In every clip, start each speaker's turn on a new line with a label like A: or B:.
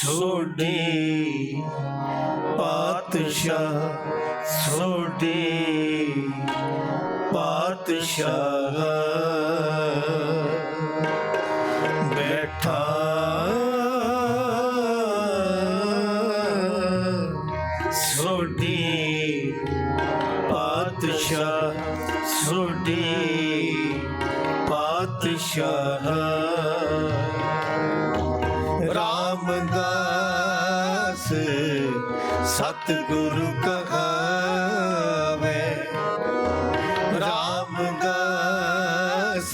A: ਸੋਡੇ ਪਾਤਸ਼ਾਹ ਸੋਡੇ ਪਾਤਸ਼ਾਹ ਬੈਠਾ। ਸੋਡੇ ਪਾਤਸ਼ਾਹ ਸੋਡੇ ਪਾਤਸ਼ਾਹ ਸਤਿਗੁਰੂ ਕਹਾਵੇ RAM ਦਾਸ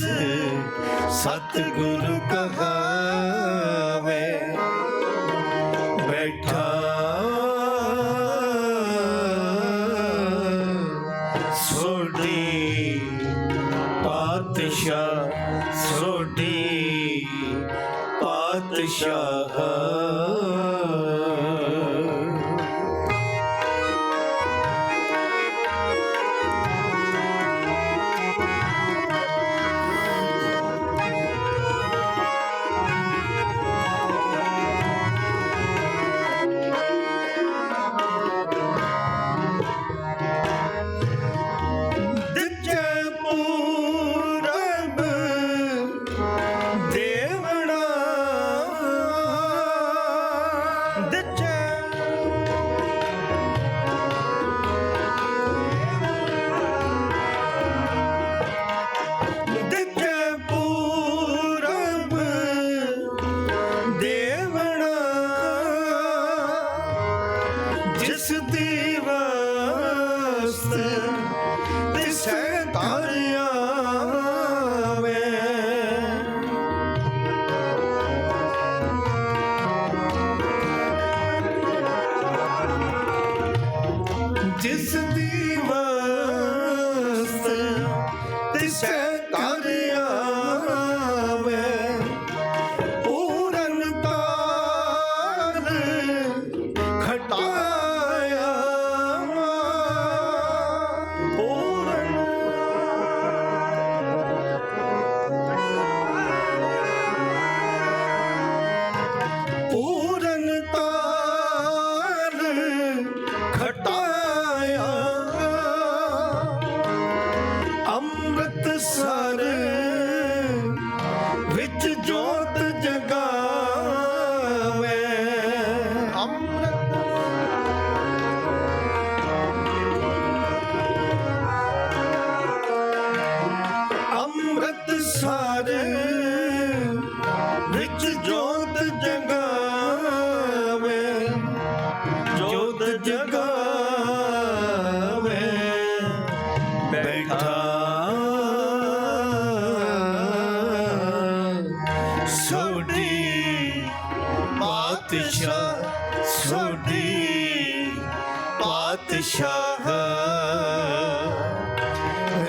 A: tá? ਜਗਾਵੇ ਬੈਠਾ। ਸੋਢੀ ਪਾਤਸ਼ਾਹ ਸੋਢੀ ਪਾਤਸ਼ਾਹ।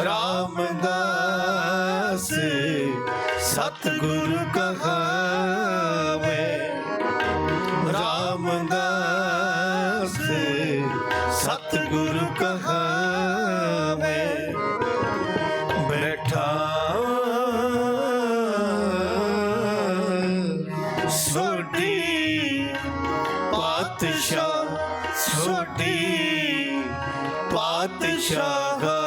A: ਰਾਮਦਾਸ ਸਤਗੁਰ ਕਹਾ। ਪਾਤਸ਼ਾਹ ਛੋਟੀ ਪਾਤਸ਼ਾਹ।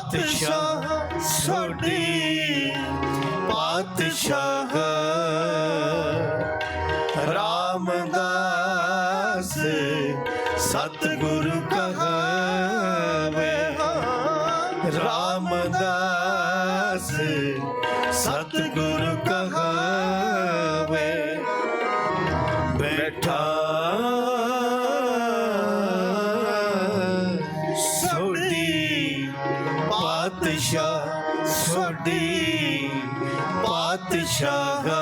A: ਪਾਤਸ਼ਾਹ ਸੋਡੀ ਪਾਤਸ਼ਾਹ ਰਾਮਦਾਸ ਸਤਿਗੁਰੂ ਕਹਾਵੇ ਰਾਮਦਾਸ ਸਤਿਗੁਰੂ ਕਹਾਵੇ ਬੈਠਾ ਪਾਤਸ਼ਾਹ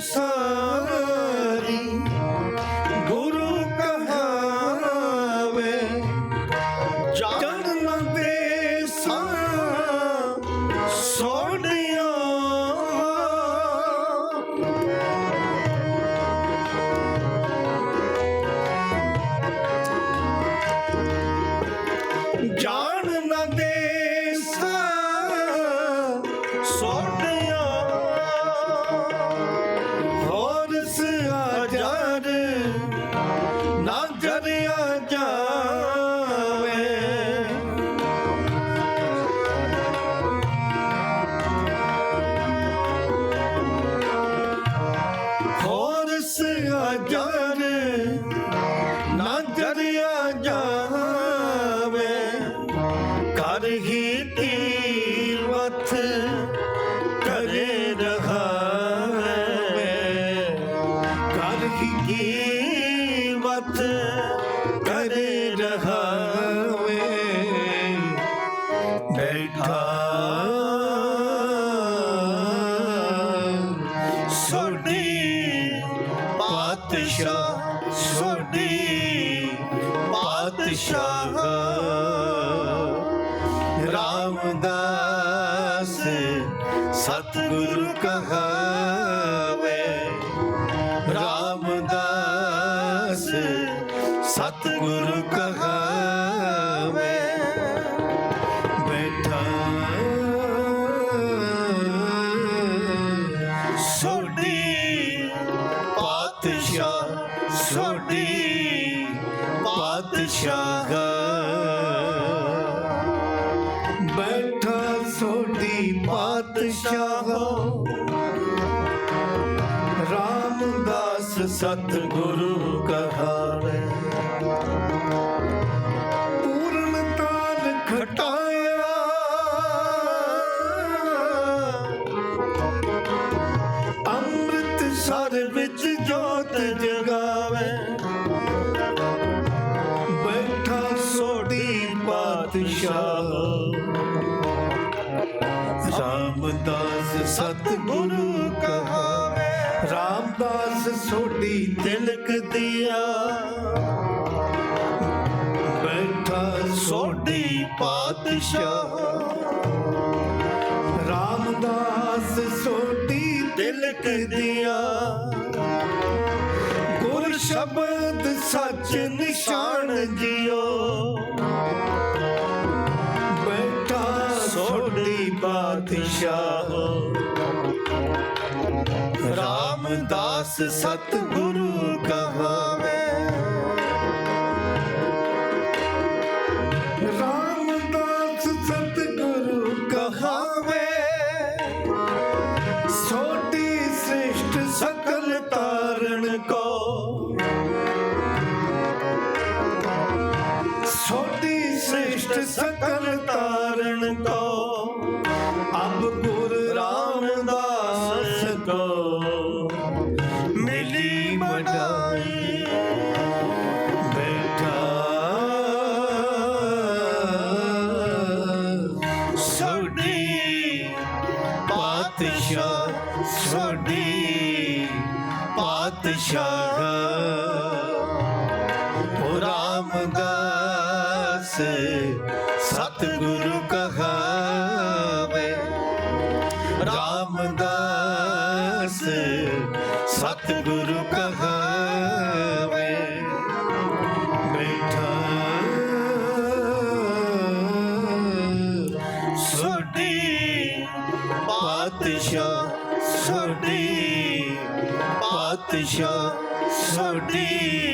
A: sana ਸਤਿਗੁਰੂ ਕਹਾਵੇ ਰਾਮਦਾਸ ਸਤਿਗੁਰੂ ਕਹਾਵੇ ਬੈਠਾ ਸੋਡੀ ਪਾਤਸ਼ਾਹ ਸੋਡੀ ਪਾਤਸ਼ਾਹ ਪਾਤਸ਼ਾਹ ਰਾਮਦਾਸ ਸਤਿਗੁਰੂ। ਸਤਿਗੁਰੂ ਕਹਾਵੇ, ਰਾਮਦਾਸ ਸੋਡੀ ਤਿਲਕ ਦਿਆ। ਬੈਠਾ ਸੋਡੀ ਪਾਤਸ਼ਾਹ। ਰਾਮਦਾਸ ਸੋਢੀ ਤਿਲਕ ਦਿਆ। ਗੁਰ ਸ਼ਬਦ ਸੱਚ ਨਿਸ਼ਾਨ ਜਿਓ।
B: ਪਾਤਸ਼ਾਹ ਰਾਮਦਾਸ ਸਤਿਗੁਰੂ ਕਹਾਵੇ। ਰਾਮਦਾਸ ਸਤਿਗੁਰੂ ਕਹਾਵੇ। ਛੋਟੀ ਸ੍ਰਿਸ਼ਟ ਸਕਲ ਤਾਰਨ ਕੋ। ਸੋਟੀ ਸ੍ਰਿਸ਼ਟ ਸਕਲ ਤਾਰਨ ਪਾਤਸ਼ਾਹ ਸੋਡੀ ਪਾਤਸ਼ਾਹ। ਓ ਰਾਮਦਾਸ ਸਤਿਗੁਰੂ ਕਹਾਵੇ। ਰਾਮਦਾਸ ਸਤਿਗੁਰੂ ਕਹਾਵੇ। ਬੈਠਾ ਸੋਡੀ ਪਾਤਸ਼ਾਹ। ਪਾਤਸ਼ਾਹ ਸੋਡੀ ਪਾਤਸ਼ਾਹ